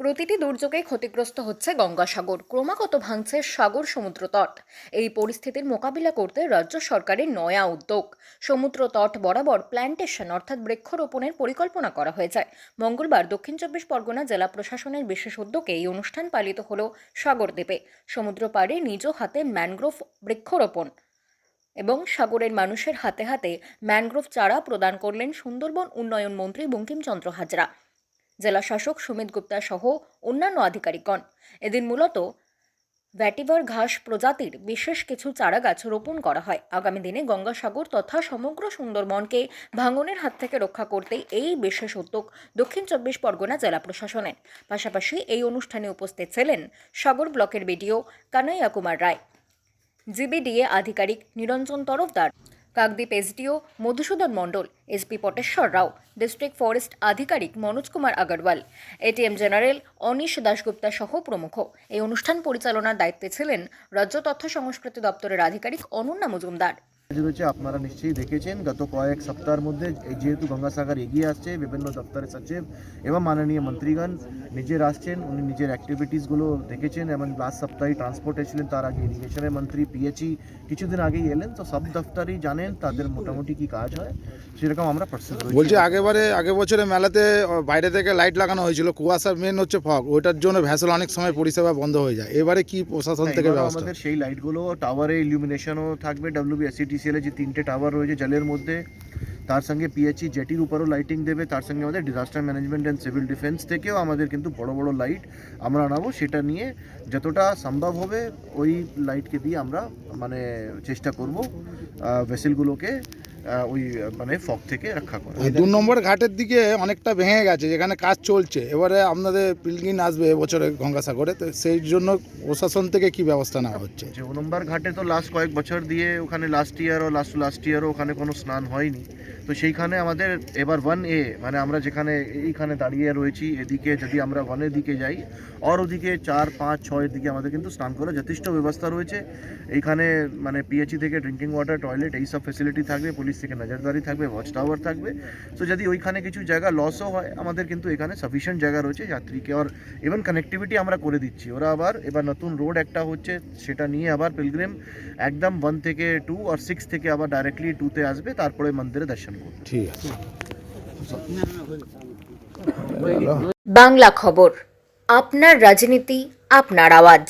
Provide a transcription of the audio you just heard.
প্রতিটি দুর্যোগে ক্ষতিগ্রস্ত হচ্ছে গঙ্গাসাগর। ক্রমাগত ভাঙছে সাগর সমুদ্র তট। এই পরিস্থিতির মোকাবিলা করতে রাজ্য সরকারের নয়া উদ্যোগ। সমুদ্র তট বরাবর প্ল্যান্টেশন অর্থাৎ বৃক্ষরোপণের পরিকল্পনা করা হয়েছে। মঙ্গলবার দক্ষিণ চব্বিশ পরগনা জেলা প্রশাসনের বিশেষ উদ্যোগে এই অনুষ্ঠান পালিত হল সাগরদ্বীপে সমুদ্র পাড়ে নিজ হাতে ম্যানগ্রোভ বৃক্ষরোপণ এবং সাগরের মানুষের হাতে হাতে ম্যানগ্রোভ চারা প্রদান করলেন সুন্দরবন উন্নয়ন মন্ত্রী বঙ্কিমচন্দ্র হাজরা। জেলা শাসক সুমিত গুপ্তা সহ অন্যান্য আধিকারিকগণ। এদিন মূলত ভ্যাটিভার ঘাস প্রজাতির বিশেষ কিছু চারাগাছ রোপণ করা হয়। আগামী দিনে গঙ্গাসাগর তথা সমগ্র সুন্দরবনকে ভাঙনের হাত থেকে রক্ষা করতে এই বিশেষ উদ্যোগ দক্ষিণ চব্বিশ পরগনা জেলা প্রশাসনের। পাশাপাশি এই অনুষ্ঠানে উপস্থিত ছিলেন সাগর ব্লকের বিডিও কানাইয়া কুমার রায়। জিবিডিএ আধিকারিক Niranjan Tarafdar. Kakdwip SDO Madhusudan Mondal, SP Pateshwar Rao, district forest আধিকারিক মনোজ কুমার আগরওয়াল, এটিএম জেনারেল অনিশ দাশগুপ্তা সহ প্রমুখ। এই অনুষ্ঠান পরিচালনার দায়িত্বে ছিলেন রাজ্য তথ্য সংস্কৃতি দপ্তরের আধিকারিক অনন্যা মজুমদার। রয়েছে আপনারা নিশ্চয়ই দেখেছেন গত কয়েক সপ্তাহের মধ্যে যেহেতু গঙ্গাসাগর এগিয়ে আসছে বিভিন্ন দপ্তরের সচিব এবং মাননীয় মন্ত্রীগণ নিজের আসছেন উনি নিজের অ্যাক্টিভিটিসগুলো দেখেছেন এবং লাস্ট সপ্তাহে ট্রান্সপোর্ট এসেছিলেন তার আগে ইরিগেশনের মন্ত্রী পিএচই কিছুদিন আগেই এলেন তো সব দপ্তরই জানেন তাদের মোটামুটি কি কাজ হয় সেরকম আমরা বলছি আগেবারে আগে বছরে মেলাতে বাইরে থেকে লাইট লাগানো হয়েছিল কুয়াশা মেন হচ্ছে ফগ ওইটার জন্য ভ্যাসেল অনেক সময় পরিষেবা বন্ধ হয়ে যায় এবারে কি প্রশাসন থেকে আমাদের সেই লাইটগুলো টাওয়ারে ইলুমিনেশনও থাকবে ডাব্লিউবিএসিটিসিএল যে তিনটে টাওয়ার রয়েছে জলের মধ্যে, তার সঙ্গে পিএইচই জেটির উপরও লাইটিং দেবে, তার সঙ্গে আমাদের disaster management and civil defence থেকেও আমাদের কিন্তু বড় বড় লাইট আমরা আনাবো। সেটা নিয়ে যতটা সম্ভব হবে ওই লাইটকে দিয়ে আমরা মানে চেষ্টা করব ভেসেলগুলোকে ওই মানে ফগ থেকে রক্ষা করে। দু নম্বর ঘাটের দিকে অনেকটা ভেঙে গেছে যেখানে কাজ চলছে। এবারে আপনাদের পিলগিন আসবে এবছরে গঙ্গাসাগরে তো সেই জন্য প্রশাসন থেকে কি ব্যবস্থা নেওয়া হচ্ছে? যে নম্বর ঘাটে তো লাস্ট কয়েক বছর দিয়ে ওখানে লাস্ট ইয়ার ও লাস্ট লাস্ট ইয়ারও ওখানে কোনো স্নান হয়নি। তো সেইখানে আমাদের এবার ওয়ান এ মানে আমরা যেখানে এইখানে দাঁড়িয়ে রয়েছি এদিকে যদি আমরা ওয়ানের দিকে যাই আর ওদিকে চার পাঁচ ছয়ের দিকে আমাদের কিন্তু স্নান করার যথেষ্ট ব্যবস্থা রয়েছে। এইখানে মানে পিএইচি থেকে ড্রিঙ্কিং ওয়াটার টয়লেট এই সব ফেসিলিটি থাকবে পুলিশ থেকে নজরদারি থাকবে ওয়াচ টাওয়ার থাকবে। তো যদি ওইখানে কিছু জায়গা লসও হয় আমাদের কিন্তু এখানে সাফিসিয়েন্ট জায়গা রয়েছে যাত্রীকে। আর ইভেন কানেক্টিভিটি আমরা করে দিচ্ছি। ওরা আবার এবার নতুন রোড একটা হচ্ছে সেটা নিয়ে আবার পিলগ্রিম একদম ওয়ান থেকে টু আর সিক্স থেকে আবার ডাইরেক্টলি টুতে আসবে তারপরে মন্দিরে দর্শন করবে। ঠিক আছে। বাংলা খবর আপনার রাজনীতি আপনার আওয়াজ।